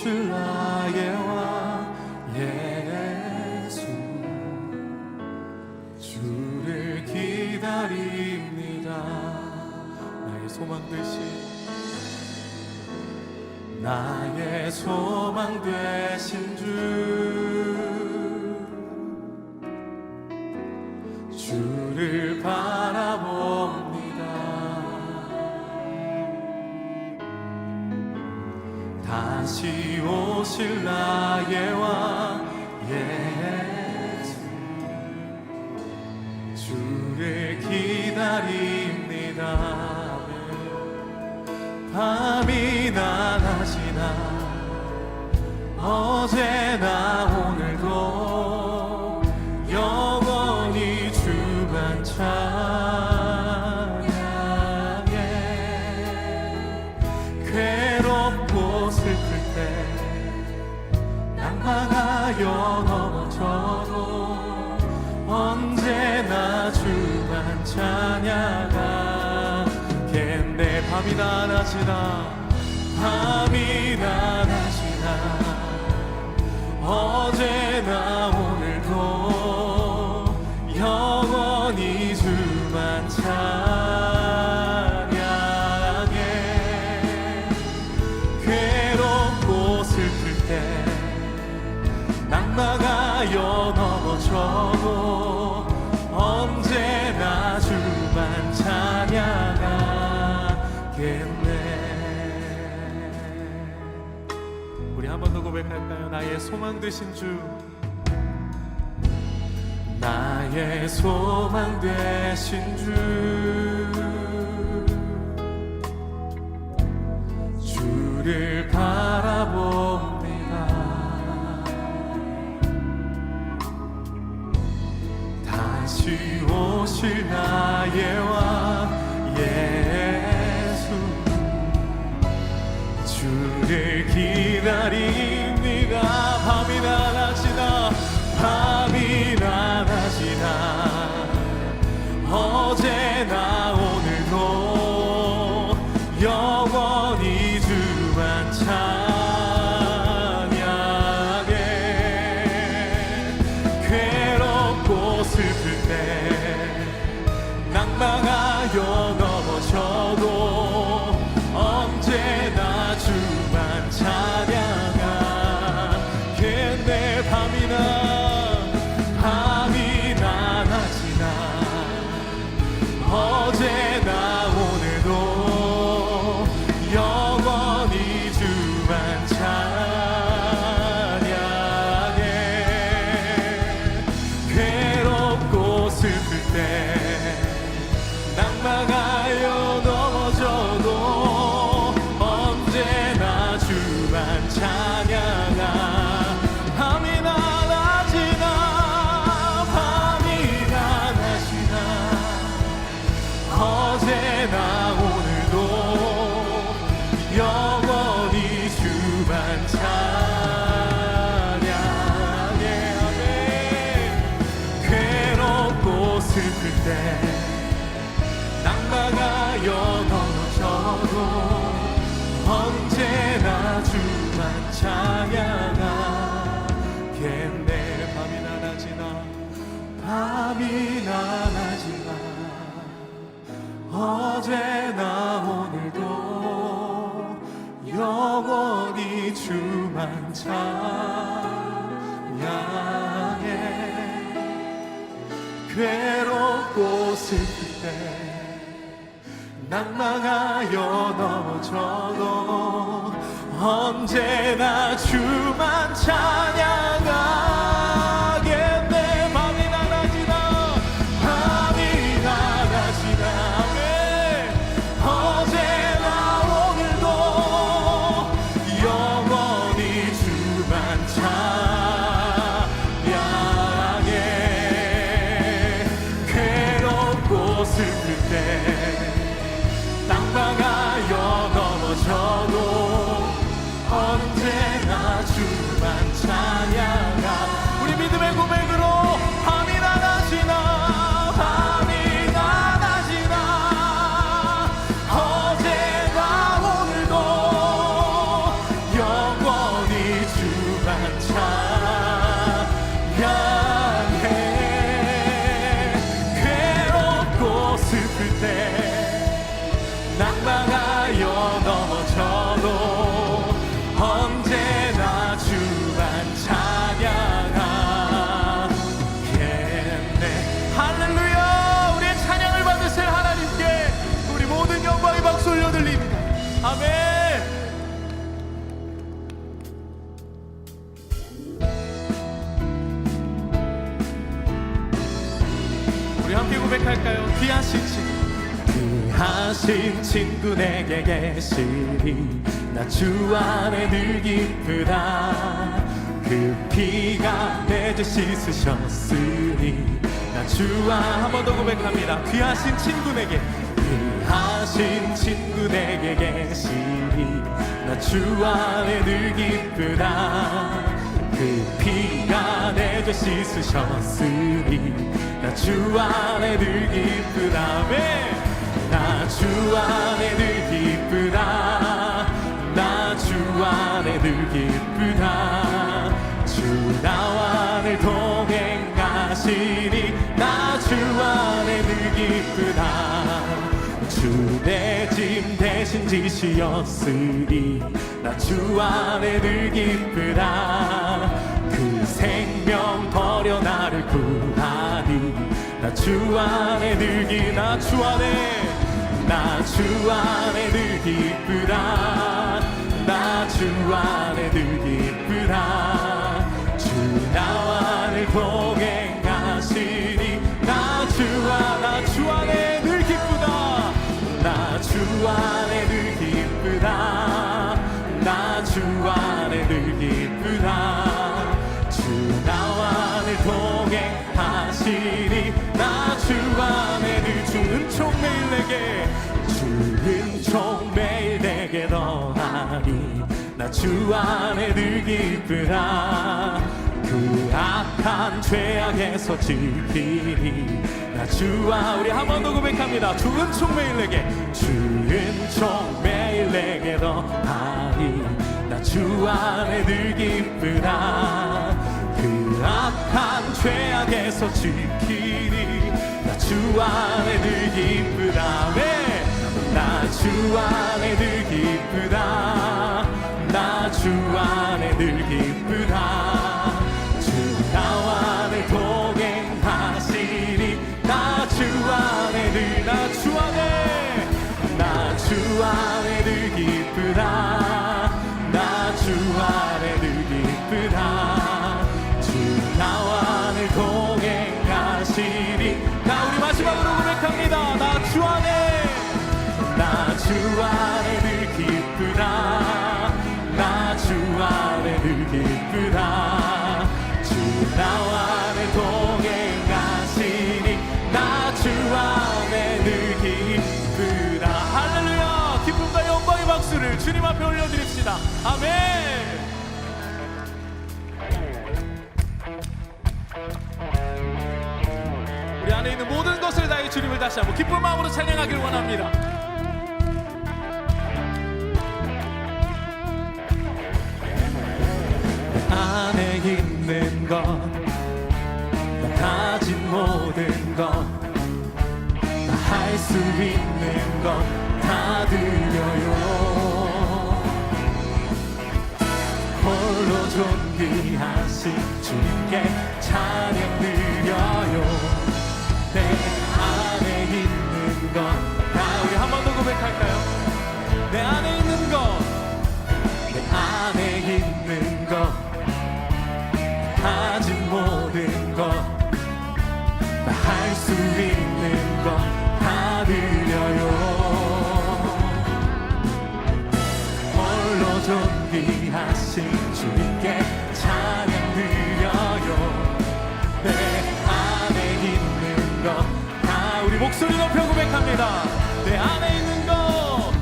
주 나의 왕 예수 주를 기다립니다. 나의 소망 되신 나의 소망 되신 주. 되실 나의 왕예 주를 기다립니다. 밤이 나가시나 어제나 나의 소망 되신 주. 나의 소망 되신 주. 주를 바라봅니다. 다시 오실 나의 왕 예수. 주를 기다리 영원. 미안하지만 어제나 오늘도 영원히 주만 찬양해. 괴롭고 슬플 때 낭망하여 넘어져도 언제나 주만 찬양 귀하신 친구 내게 계시니 나 주 안에 늘 기쁘다. 그 피가 내 죄 씻으셨으니 나주안한번 더 고백합니다. 귀하신 친구 내게 귀하신 친구 내게 계시니 나 주 안에 늘 기쁘다 그 피가 내죄 씻으셨으니 나 주 안에 늘 기쁘다 나 주 안에 늘 기쁘다. 나 주 안에 늘 기쁘다. 주 나와 늘 동행하시니 나 주 안에 늘 기쁘다. 주 내 짐 대신 지시었으니 나 주 안에 늘 기쁘다. 그 생명 버려 나를 구하니. 나 주 안에 늘 기, 나 주 안에. 나 주 안에 늘 기쁘다. 나 주 안에 늘 기쁘다. 주 나와 주 안에 늘 기쁘다 그 악한 죄악에서 지키니 나 주와 우리 한 번 더 고백합니다. 주은 총 매일 내게 주은 총 매일 내게 너하니 나주 안에 늘 기쁘다 그 악한 죄악에서 지키니 나주 안에 늘 기쁘다. 나주 안에 늘 기쁘다 나 주 안에 늘 기쁘다. 주 나와 늘 동행하시니 나 주 안에 늘나주 아멘 우리 안에 있는 모든 것을 다해 주님을 다시 한번 기쁜 마음으로 찬양하기를 원합니다. 안에 있는 것, 나 가진 모든 것, 나할수 있는 것 홀로 존귀하신 주님께 찬양 드려요. 고백합니다. 내 안에 있는 것,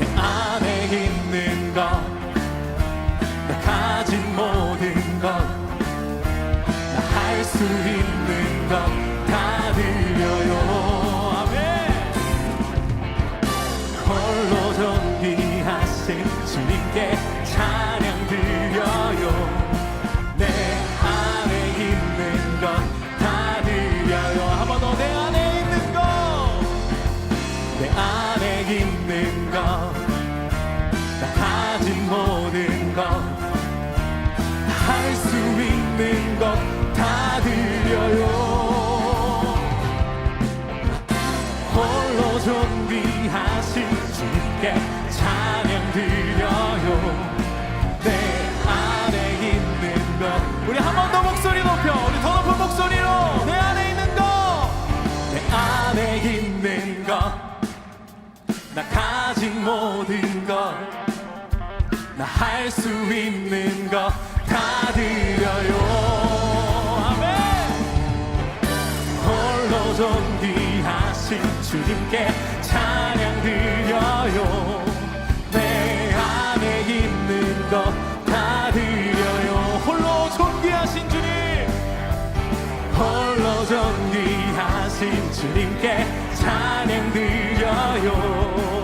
내 안에 있는 것, 나 가진 모든 것, 나 할 수 있는 모든 것나 할 수 있는 것 다 드려요. 아멘. 홀로 존귀하신 주님께 찬양 드려요. 내 안에 있는 것 다 드려요. 홀로 존귀하신 주님. 홀로 존귀하신 주님께 찬양 드려요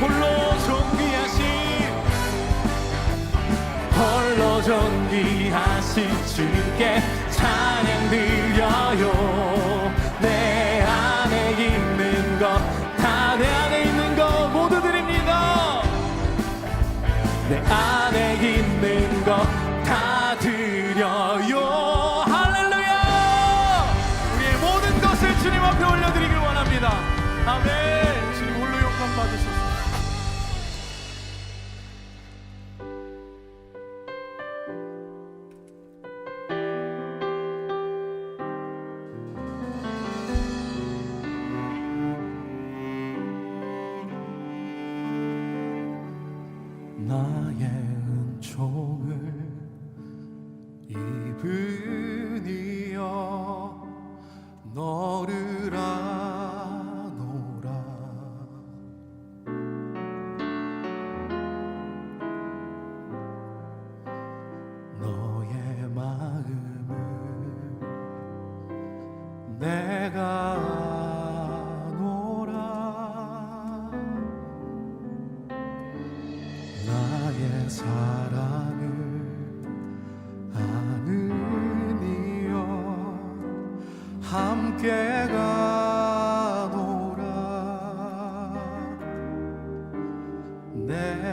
홀로 존귀하신 홀로 존귀하신 주님께 찬양 드려요. 내 안에 있는 것다 내 안에 있는 것 모두 드립니다. 내 안에 있는 것다 드려요. 할렐루야! 우리의 모든 것을 주님 앞에 올려드리길 원합니다. 아멘! 주님 홀로 영광 받으소서 내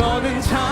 너는 참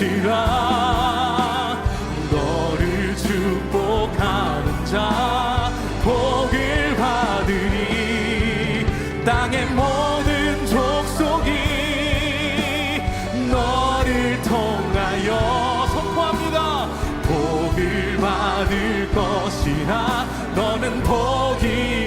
될지라. 너를 축복하는 자 복을 받으리. 땅의 모든 족속이 너를 통하여 선포합니다. 복을 받을 것이라 너는 복이